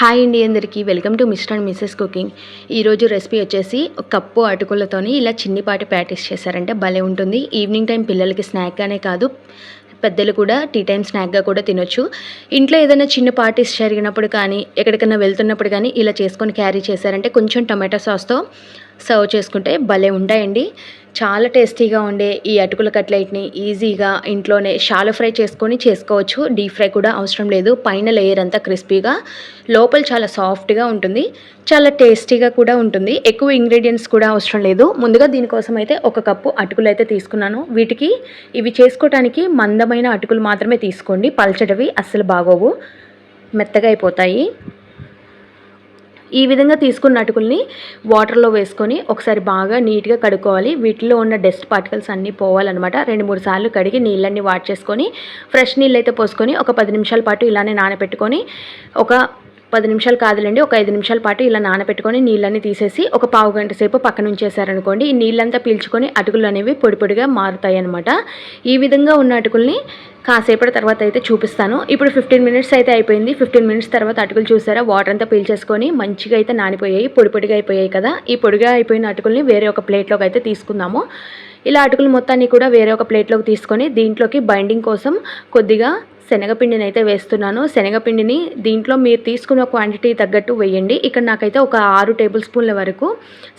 Hi అండి అందరికీ. Welcome to mister and missus cooking. ఈరోజు రెసిపీ వచ్చేసి ఒక కప్పు అటుకులతోని ఇలా చిన్నిపాటి ప్యాటీస్ చేశారంటే భలే ఉంటుంది. ఈవినింగ్ టైం పిల్లలకి స్నాక్గానే కాదు పెద్దలు కూడా టీ టైం స్నాక్గా కూడా తినొచ్చు. ఇంట్లో ఏదైనా చిన్న పార్టీస్ జరిగినప్పుడు కానీ ఎక్కడికైనా వెళ్తున్నప్పుడు కానీ ఇలా చేసుకొని క్యారీ చేశారంటే కొంచెం టమాటో సాస్తో సర్వ్ చేసుకుంటే భలే ఉంటాయండి. చాలా టేస్టీగా ఉండే ఈ అటుకుల కట్లెట్ని ఈజీగా ఇంట్లోనే షాలో ఫ్రై చేసుకొని చేసుకోవచ్చు. డీప్ ఫ్రై కూడా అవసరం లేదు. పైన లేయర్ అంతా క్రిస్పీగా లోపల చాలా సాఫ్ట్గా ఉంటుంది. చాలా టేస్టీగా కూడా ఉంటుంది. ఎక్కువ ఇంగ్రీడియంట్స్ కూడా అవసరం లేదు. ముందుగా దీనికోసం అయితే ఒక కప్పు అటుకులు అయితే తీసుకున్నాను. వీటికి ఇవి చేసుకోవటానికి మందమైన అటుకులు మాత్రమే తీసుకోండి. పల్చడవి అస్సలు బాగోవు. మెత్తగా అయిపోతాయి. ఈ విధంగా తీసుకున్న అటుకుల్ని వాటర్లో వేసుకొని ఒకసారి బాగా నీట్గా కడుక్కోవాలి. వీటిలో ఉన్న డస్ట్ పార్టికల్స్ అన్నీ పోవాలన్నమాట. రెండు మూడు సార్లు కడిగి నీళ్ళన్నీ వాట్ చేసుకొని ఫ్రెష్ నీళ్ళు అయితే పోసుకొని ఒక పది నిమిషాల పాటు ఇలానే నానబెట్టుకొని ఒక పది నిమిషాలు కాదులండి ఒక ఐదు నిమిషాల పాటు ఇలా నానబెట్టుకొని నీళ్ళని తీసేసి ఒక పావు గంట సేపు పక్కన ఉంచేసారనుకోండి ఈ నీళ్ళంతా పీల్చుకొని అటుకులు అనేవి పొడి పొడిగా మారుతాయి అనమాట ఈ విధంగా ఉన్న అటుకుల్ని కాసేపటి తర్వాత అయితే చూపిస్తాను. ఇప్పుడు ఫిఫ్టీన్ మినిట్స్ అయితే అయిపోయింది. ఫిఫ్టీన్ మినిట్స్ తర్వాత అటుకులు చూసారా? వాటర్ అంతా పీల్చేసుకొని మంచిగా అయితే నానిపోయాయి. పొడి పొడిగా అయిపోయాయి కదా. ఈ పొడిగా అయిపోయిన అటుకుల్ని వేరే ఒక ప్లేట్లోకి అయితే తీసుకుందాము. ఇలా అటుకులు మొత్తాన్ని కూడా వేరే ఒక ప్లేట్లోకి తీసుకొని దీంట్లోకి బైండింగ్ కోసం కొద్దిగా శనగపిండిని అయితే వేస్తున్నాను. శనగపిండిని దీంట్లో మీరు తీసుకున్న క్వాంటిటీ తగ్గట్టు వేయండి. ఇక్కడ నాకైతే ఒక ఆరు టేబుల్ స్పూన్ల వరకు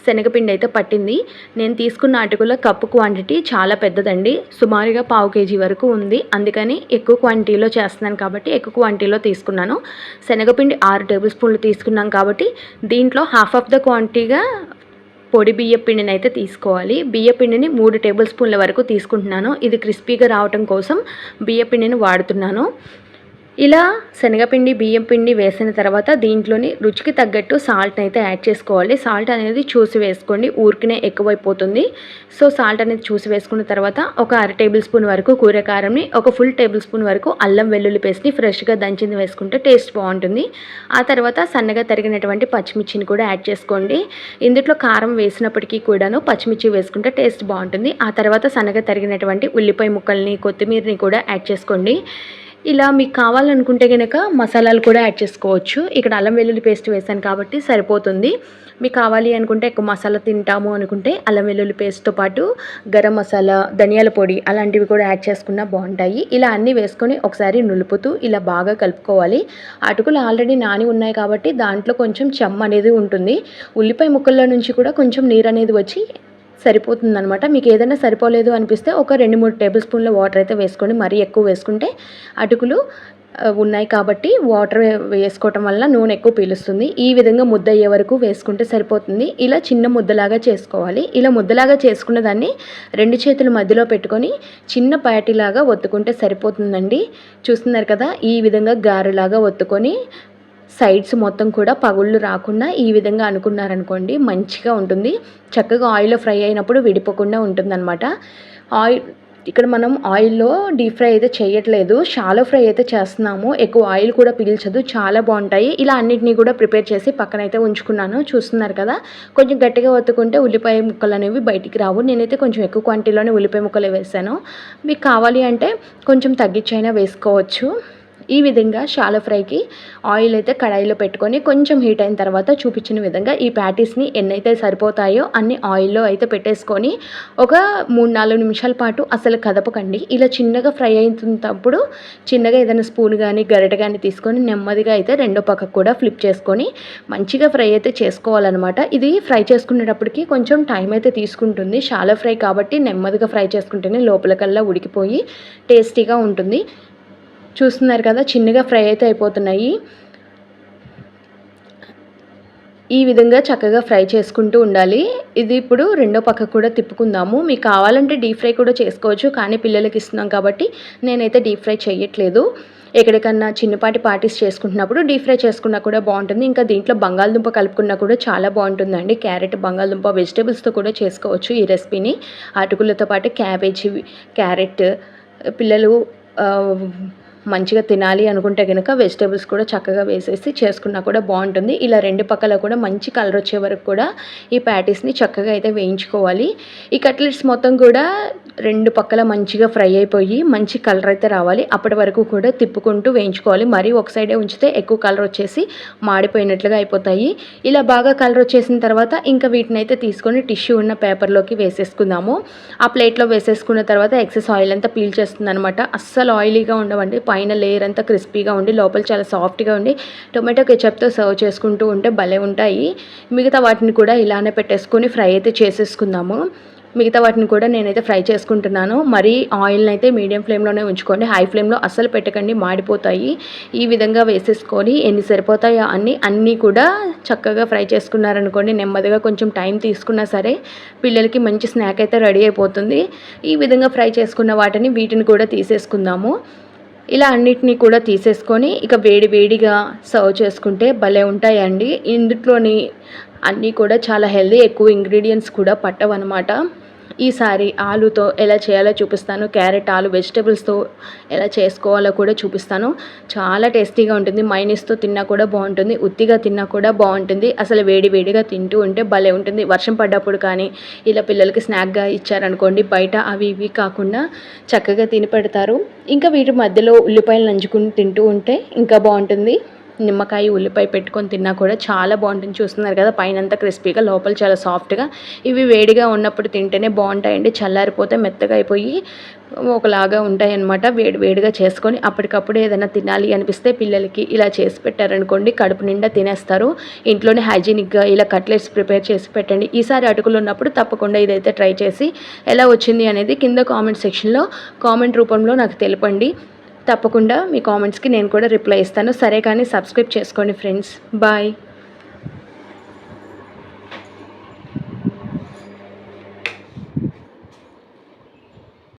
శనగపిండి అయితే పట్టింది. నేను తీసుకున్న అటుకుల కప్పు క్వాంటిటీ చాలా పెద్దదండి. సుమారుగా పావు కేజీ వరకు ఉంది. అందుకని ఎక్కువ క్వాంటిటీలో చేస్తున్నాను కాబట్టి ఎక్కువ క్వాంటిటీలో తీసుకున్నాను. శనగపిండి ఆరు టేబుల్ స్పూన్లు తీసుకున్నాం కాబట్టి దీంట్లో హాఫ్ ఆఫ్ ద క్వాంటిటీగా పొడి బియ్య పిండిని అయితే తీసుకోవాలి. బియ్య పిండిని మూడు టేబుల్ స్పూన్ల వరకు తీసుకుంటున్నాను. ఇది క్రిస్పీగా రావటం కోసం బియ్య పిండిని వాడుతున్నాను. ఇలా శనగపిండి బియ్యం పిండి వేసిన తర్వాత దీంట్లోని రుచికి తగ్గట్టు సాల్ట్ అయితే యాడ్ చేసుకోవాలి. సాల్ట్ అనేది చూసి వేసుకోండి. ఊరికినే ఎక్కువైపోతుంది. సో సాల్ట్ అనేది చూసి వేసుకున్న తర్వాత ఒక అర టేబుల్ స్పూన్ వరకు కూరకారంని ఒక ఫుల్ టేబుల్ స్పూన్ వరకు అల్లం వెల్లుల్లి పేస్ట్ని ఫ్రెష్గా దంచింది వేసుకుంటే టేస్ట్ బాగుంటుంది. ఆ తర్వాత సన్నగా తరిగినటువంటి పచ్చిమిర్చిని కూడా యాడ్ చేసుకోండి. ఇందులో కారం వేసినప్పటికీ కూడాను పచ్చిమిర్చి వేసుకుంటే టేస్ట్ బాగుంటుంది. ఆ తర్వాత సన్నగా తరిగినటువంటి ఉల్లిపాయ ముక్కల్ని కొత్తిమీరని కూడా యాడ్ చేసుకోండి. ఇలా మీకు కావాలనుకుంటే కనుక మసాలాలు కూడా యాడ్ చేసుకోవచ్చు. ఇక్కడ అల్లం వెల్లుల్లి పేస్ట్ వేసాను కాబట్టి సరిపోతుంది. మీకు కావాలి అనుకుంటే ఎక్కువ మసాలా తింటాము అనుకుంటే అల్లం వెల్లుల్లి పేస్ట్తో పాటు గరం మసాలా ధనియాల పొడి అలాంటివి కూడా యాడ్ చేసుకున్నా బాగుంటాయి. ఇలా అన్నీ వేసుకొని ఒకసారి నులుపుతూ ఇలా బాగా కలుపుకోవాలి. అటుకులు ఆల్రెడీ నాని ఉన్నాయి కాబట్టి దాంట్లో కొంచెం చెమ్మ అనేది ఉంటుంది. ఉల్లిపాయ ముక్కల్లో నుంచి కూడా కొంచెం నీరు అనేది వచ్చి సరిపోతుందనమాట మీకు ఏదైనా సరిపోలేదు అనిపిస్తే ఒక రెండు మూడు టేబుల్ స్పూన్ల వాటర్ అయితే వేసుకోండి. మరీ ఎక్కువ వేసుకుంటే అటుకులు ఉన్నాయి కాబట్టి వాటర్ వేసుకోవటం వల్ల నూనె ఎక్కువ పీలుస్తుంది. ఈ విధంగా ముద్ద అయ్యే వరకు వేసుకుంటే సరిపోతుంది. ఇలా చిన్న ముద్దలాగా చేసుకోవాలి. ఇలా ముద్దలాగా చేసుకున్న దాన్ని రెండు చేతుల మధ్యలో పెట్టుకొని చిన్న ప్యాటీలాగా ఒత్తుకుంటే సరిపోతుందండి. చూస్తున్నారు కదా ఈ విధంగా గారెలాగా ఒత్తుకొని సైడ్స్ మొత్తం కూడా పగుళ్ళు రాకుండా ఈ విధంగా అనుకున్నారనుకోండి మంచిగా ఉంటుంది. చక్కగా ఆయిల్లో ఫ్రై అయినప్పుడు విడిపోకుండా ఉంటుందన్నమాట. ఆయిల్ ఇక్కడ మనం ఆయిల్లో డీప్ ఫ్రై అయితే చేయట్లేదు. షాలో ఫ్రై అయితే చేస్తున్నాము. ఎక్కువ ఆయిల్ కూడా పీల్చదు. చాలా బాగుంటాయి. ఇలా అన్నిటినీ కూడా ప్రిపేర్ చేసి పక్కన అయితే ఉంచుకున్నాను. చూస్తున్నారు కదా? కొంచెం గట్టిగా ఒత్తుకుంటే ఉల్లిపాయ ముక్కలు అనేవి బయటికి రావు. నేనైతే కొంచెం ఎక్కువ క్వాంటిటీలోనే ఉల్లిపాయ ముక్కలు వేసాను. మీకు కావాలి అంటే కొంచెం తగ్గించైనా వేసుకోవచ్చు. ఈ విధంగా షాల ఫ్రైకి ఆయిల్ అయితే కడాయిలో పెట్టుకొని కొంచెం హీట్ అయిన తర్వాత చూపించిన విధంగా ఈ ప్యాటీస్ని ఎన్నైతే సరిపోతాయో అన్ని ఆయిల్లో అయితే పెట్టేసుకొని ఒక మూడు నాలుగు నిమిషాల పాటు అసలు కదపకండి. ఇలా చిన్నగా ఫ్రై అవుతున్నప్పుడు చిన్నగా ఏదైనా స్పూన్ కానీ గరిట కానీ తీసుకొని నెమ్మదిగా అయితే రెండో పక్కకు కూడా ఫ్లిప్ చేసుకొని మంచిగా ఫ్రై అయితే చేసుకోవాలన్నమాట. ఇది ఫ్రై చేసుకునేటప్పటికి కొంచెం టైం అయితే తీసుకుంటుంది. షాలో ఫ్రై కాబట్టి నెమ్మదిగా ఫ్రై చేసుకుంటేనే లోపలికల్లా ఉడికిపోయి టేస్టీగా ఉంటుంది. చూస్తున్నారు కదా చిన్నగా ఫ్రై అయితే అయిపోతున్నాయి. ఈ విధంగా చక్కగా ఫ్రై చేసుకుంటూ ఉండాలి. ఇది ఇప్పుడు రెండో పక్క కూడా తిప్పుకుందాము. మీకు కావాలంటే డీప్ ఫ్రై కూడా చేసుకోవచ్చు కానీ పిల్లలకి ఇస్తున్నాం కాబట్టి నేనైతే డీప్ ఫ్రై చేయట్లేదు ఎక్కడికన్నా చిన్నపాటి పార్టీస్ చేసుకుంటున్నప్పుడు డీప్ ఫ్రై చేసుకున్నా కూడా బాగుంటుంది. ఇంకా దీంట్లో బంగాళదుంప కలుపుకున్నా కూడా చాలా బాగుంటుందండి. క్యారెట్ బంగాళదుంప వెజిటేబుల్స్తో కూడా చేసుకోవచ్చు ఈ రెసిపీని. అటుకులతో పాటు క్యాబేజీ క్యారెట్ పిల్లలు మంచిగా తినాలి అనుకుంటే కనుక వెజిటేబుల్స్ కూడా చక్కగా వేసేసి చేసుకున్నా కూడా బాగుంటుంది. ఇలా రెండు పక్కల కూడా మంచి కలర్ వచ్చే వరకు కూడా ఈ ప్యాటీస్ని చక్కగా అయితే వేయించుకోవాలి. ఈ కట్లెట్స్ మొత్తం కూడా రెండు పక్కల మంచిగా ఫ్రై అయిపోయి మంచి కలర్ అయితే రావాలి. అప్పటి వరకు కూడా తిప్పుకుంటూ వేయించుకోవాలి. మరీ ఒక సైడే ఉంచితే ఎక్కువ కలర్ వచ్చేసి మాడిపోయినట్లుగా అయిపోతాయి. ఇలా బాగా కలర్ వచ్చేసిన తర్వాత ఇంకా వీటిని అయితే తీసుకొని టిష్యూ ఉన్న పేపర్లోకి వేసేసుకుందాము. ఆ ప్లేట్లో వేసేసుకున్న తర్వాత ఎక్సెస్ ఆయిల్ అంతా పీల్ చేస్తుంది అనమాట అస్సలు ఆయిలీగా ఉండవండి. పైన లేయర్ అంతా క్రిస్పీగా ఉండి లోపల చాలా సాఫ్ట్గా ఉండి టొమాటో కెచప్తో సర్వ్ చేసుకుంటూ ఉంటే భలే ఉంటాయి. మిగతా వాటిని కూడా ఇలానే పెట్టేసుకొని ఫ్రై అయితే చేసేసుకుందాము. మిగతా వాటిని కూడా నేనైతే ఫ్రై చేసుకుంటున్నాను. మరీ ఆయిల్ని అయితే మీడియం ఫ్లేమ్లోనే ఉంచుకోండి. హై ఫ్లేమ్లో అస్సలు పెట్టకండి మాడిపోతాయి. ఈ విధంగా వేసేసుకొని ఎన్ని సరిపోతాయో అన్నీ అన్నీ కూడా చక్కగా ఫ్రై చేసుకున్నారనుకోండి నెమ్మదిగా కొంచెం టైం తీసుకున్నా సరే పిల్లలకి మంచి స్నాక్ అయితే రెడీ అయిపోతుంది. ఈ విధంగా ఫ్రై చేసుకున్న వాటిని వీటిని కూడా తీసేసుకుందాము. ఇలా అన్నిటినీ కూడా తీసేసుకొని ఇక వేడి వేడిగా సర్వ్ చేసుకుంటే భలే ఉంటాయండి. ఇందులోని అన్నీ కూడా చాలా హెల్దీ ఎక్కువ ఇంగ్రీడియంట్స్ కూడా పట్టవన్నమాట. ఈసారి ఆలుతో ఎలా చేయాలో చూపిస్తాను. క్యారెట్ ఆలు వెజిటేబుల్స్తో ఎలా చేసుకోవాలో కూడా చూపిస్తాను. చాలా టేస్టీగా ఉంటుంది. మైనీస్తో తిన్నా కూడా బాగుంటుంది. ఉత్తిగా తిన్నా కూడా బాగుంటుంది. అసలు వేడి వేడిగా తింటూ ఉంటే భలే ఉంటుంది. వర్షం పడ్డప్పుడు కానీ ఇలా పిల్లలకి స్నాక్గా ఇచ్చారనుకోండి బయట అవి ఇవి కాకుండా చక్కగా తిని పెడతారు. ఇంకా వీటి మధ్యలో ఉల్లిపాయలు నంచుకుని తింటూ ఉంటే ఇంకా బాగుంటుంది. నిమ్మకాయ ఉల్లిపాయ పెట్టుకొని తిన్నా కూడా చాలా బాగుంటుంది. చూస్తున్నారు కదా పైన అంతా క్రిస్పీగా లోపల చాలా సాఫ్ట్గా. ఇవి వేడిగా ఉన్నప్పుడు తింటేనే బాగుంటాయండి. చల్లారిపోతే మెత్తగా అయిపోయి ఒకలాగా ఉంటాయి అన్నమాట వేడి వేడిగా చేసుకొని అప్పటికప్పుడు ఏదైనా తినాలి అనిపిస్తే పిల్లలకి ఇలా చేసి పెట్టారనుకోండి కడుపు నిండా తినేస్తారు. ఇంట్లోనే హైజీనిక్గా ఇలా కట్లెట్స్ ప్రిపేర్ చేసి పెట్టండి. ఈసారి అటుకులు ఉన్నప్పుడు తప్పకుండా ఇదైతే ట్రై చేసి ఎలా వచ్చింది అనేది కింద కామెంట్ సెక్షన్లో కామెంట్ రూపంలో నాకు తెలిపండి. తప్పకుండా మీ కామెంట్స్కి నేను కూడా రిప్లై ఇస్తాను. సరే కానీ సబ్స్క్రైబ్ చేసుకోండి ఫ్రెండ్స్ బాయ్